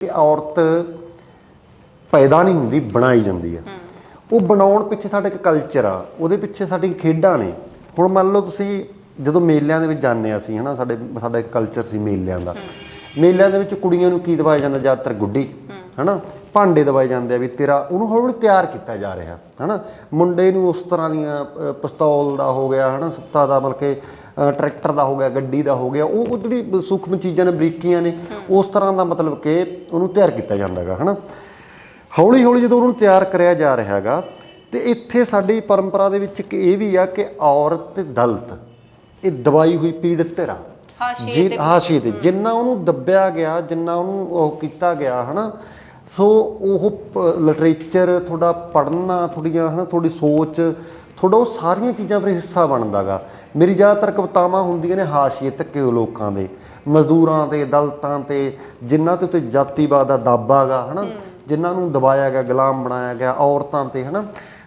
ਕਿ ਔਰਤ ਪੈਦਾ ਨਹੀਂ ਹੁੰਦੀ ਬਣਾਈ ਜਾਂਦੀ ਆ ਉਹ ਬਣਾਉਣ ਪਿੱਛੇ ਸਾਡਾ ਇੱਕ ਕਲਚਰ ਆ ਉਹਦੇ ਪਿੱਛੇ ਸਾਡੀ ਖੇਡਾਂ ਨੇ। ਹੁਣ ਮੰਨ ਲਓ ਤੁਸੀਂ ਜਦੋਂ ਮੇਲਿਆਂ ਦੇ ਵਿੱਚ ਜਾਂਦੇ ਅਸੀਂ ਹਨਾ ਸਾਡੇ ਸਾਡਾ ਇੱਕ ਕਲਚਰ ਸੀ ਮੇਲਿਆਂ ਦਾ। ਮੇਲਿਆਂ ਦੇ ਵਿੱਚ ਕੁੜੀਆਂ ਨੂੰ ਕੀ ਦਵਾਇਆ ਜਾਂਦਾ? ਜ਼ਿਆਦਾਤਰ ਗੁੱਡੀ ਹਨਾ? ਭਾਂਡੇ ਦਵਾਏ ਜਾਂਦੇ ਆ ਵੀ ਤੇਰਾ ਉਹਨੂੰ ਹੌਲੀ ਹੌਲੀ ਤਿਆਰ ਕੀਤਾ ਜਾ ਰਿਹਾ ਹਨਾ? ਮੁੰਡੇ ਨੂੰ ਉਸ ਤਰ੍ਹਾਂ ਦੀਆਂ ਪਿਸਤੌਲ ਦਾ ਹੋ ਗਿਆ ਹਨਾ? ਸੱਤਾ ਦਾ ਬਲਕਿ ਅ, ਟਰੈਕਟਰ ਦਾ ਹੋ ਗਿਆ ਗੱਡੀ ਦਾ ਹੋ ਗਿਆ ਉਹ ਉਹ ਜਿਹੜੀ ਸੂਖਮ ਚੀਜ਼ਾਂ ਨੇ ਬਰੀਕੀਆਂ ਨੇ ਉਸ ਤਰ੍ਹਾਂ ਦਾ ਮਤਲਬ ਕਿ ਉਹਨੂੰ ਤਿਆਰ ਕੀਤਾ ਜਾਂਦਾ ਹੈਗਾ ਹਨਾ? ਹੌਲੀ ਹੌਲੀ ਜਦੋਂ ਉਹਨੂੰ ਤਿਆਰ ਕਰਿਆ ਜਾ ਰਿਹਾ ਹੈਗਾ ਤੇ ਇੱਥੇ ਸਾਡੀ ਪਰੰਪਰਾ ਦੇ ਵਿੱਚ ਇੱਕ ਇਹ ਵੀ ਆ ਕਿ ਔਰਤ ਤੇ ਦਲਿਤ ਇਹ ਦਵਾਈ ਹੋਈ ਪੀੜਤ ਧਿਰਾ। ਹਾਸ਼ੀਏ ਤੇ ਹਾਸ਼ੀਏ ਤੇ ਜਿੰਨਾ ਉਹਨੂੰ ਦੱਬਿਆ ਗਿਆ ਜਿੰਨਾ ਉਹਨੂੰ ਉਹ ਕੀਤਾ ਗਿਆ ਹਨਾ? ਸੋ ਉਹ ਲਿਟਰੇਚਰ ਤੁਹਾਡਾ ਪੜ੍ਹਨਾ ਤੁਹਾਡੀਆਂ ਹਨਾ ਤੁਹਾਡੀ ਸੋਚ ਤੁਹਾਡਾ ਉਹ ਸਾਰੀਆਂ ਚੀਜ਼ਾਂ ਫਿਰ ਹਿੱਸਾ ਬਣਦਾਗਾ। ਮੇਰੀ ਜ਼ਿਆਦਾਤਰ ਕਵਿਤਾਵਾਂ ਹੁੰਦੀਆਂ ਨੇ ਹਾਸ਼ੀਏ ਤੱਕੇ ਲੋਕਾਂ ਦੇ। ਮਜ਼ਦੂਰਾਂ ਤੇ ਦਲਤਾਂ ਤੇ ਜਿਨ੍ਹਾਂ ਤੇ ਉੱਤੇ ਜਾਤੀਵਾਦ ਦਾ ਦਾਬਾ ਗਾ ਹਨਾ ਜਿਨ੍ਹਾਂ ਨੂੰ ਦਬਾਇਆ ਗਿਆ ਗੁਲਾਮ ਬਣਾਇਆ ਗਿਆ ਔਰਤਾਂ ਤੇ ਹਨਾ।